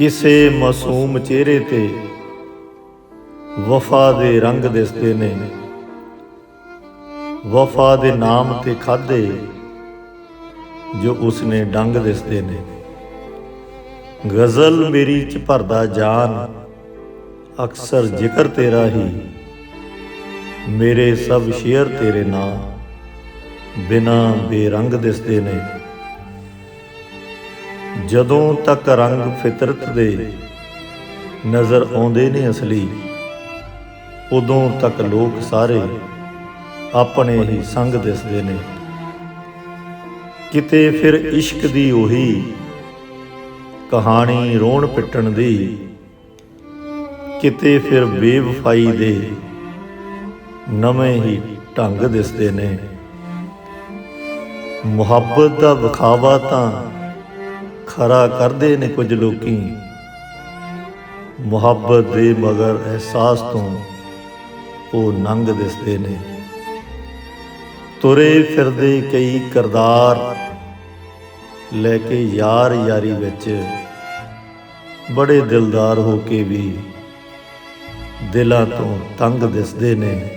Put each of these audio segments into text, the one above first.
ਕਿਸੇ ਮਾਸੂਮ ਚਿਹਰੇ ਤੇ ਵਫਾ ਦੇ ਰੰਗ ਦਿਸਦੇ ਨੇ। ਵਫਾ ਦੇ ਨਾਮ ਤੇ ਖਾਦੇ ਜੋ ਉਸਨੇ ਡੰਗ ਦਿਸਦੇ ਨੇ। ਗਜ਼ਲ ਮੇਰੀ ਚ ਭਰਦਾ ਜਾਨ, ਅਕਸਰ ਜ਼ਿਕਰ ਤੇਰਾ ਹੀ। ਮੇਰੇ ਸਭ ਸ਼ੇਰ ਤੇਰੇ ਨਾਂ ਬਿਨਾ ਬੇਰੰਗ ਦਿਸਦੇ ਨੇ। ਜਦੋਂ ਤੱਕ ਰੰਗ ਫਿਤਰਤ ਦੇ ਨਜ਼ਰ ਆਉਂਦੇ ਨੇ ਅਸਲੀ, ਉਦੋਂ ਤੱਕ ਲੋਕ ਸਾਰੇ ਆਪਣੇ ਹੀ ਸੰਗ ਦਿਸਦੇ ਨੇ। ਕਿਤੇ ਫਿਰ ਇਸ਼ਕ ਦੀ ਉਹੀ ਕਹਾਣੀ ਰੋਣ ਪਿੱਟਣ ਦੀ, ਕਿਤੇ ਫਿਰ ਬੇਵਫਾਈ ਦੇ ਨਵੇਂ ਹੀ ਢੰਗ ਦਿਸਦੇ ਨੇ। ਮੁਹੱਬਤ ਦਾ ਵਿਖਾਵਾ ਤਾਂ ਖਰਾ ਕਰਦੇ ਨੇ ਕੁਝ ਲੋਕੀ। ਮੁਹੱਬਤ ਦੇ ਮਗਰ ਅਹਿਸਾਸ ਤੋਂ ਉਹ ਨੰਗ ਦਿਸਦੇ ਨੇ। ਤੁਰੇ ਫਿਰਦੇ ਕਈ ਕਰਦਾਰ ਲੈ ਕੇ ਯਾਰ ਯਾਰੀ ਵਿੱਚ ਬੜੇ ਦਿਲਦਾਰ ਹੋ ਕੇ ਵੀ ਦਿਲਾਂ ਤੋਂ ਤੰਗ ਦਿਸਦੇ ਨੇ।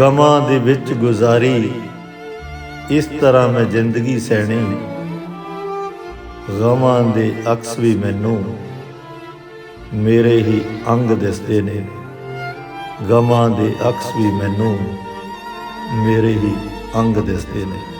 ਗਮਾਂ ਦੇ ਵਿੱਚ ਗੁਜ਼ਾਰੀ ਇਸ ਤਰ੍ਹਾਂ ਮੈਂ ਜ਼ਿੰਦਗੀ ਸਹਿਣੀ। ਗਮਾਂ ਦੇ ਅਕਸ ਵੀ ਮੈਨੂੰ ਮੇਰੇ ਹੀ ਅੰਗ ਦਿਸਦੇ ਨੇ। ਗਮਾਂ ਦੇ ਅਕਸ ਵੀ ਮੈਨੂੰ ਮੇਰੇ ਹੀ ਅੰਗ ਦਿਸਦੇ ਨੇ।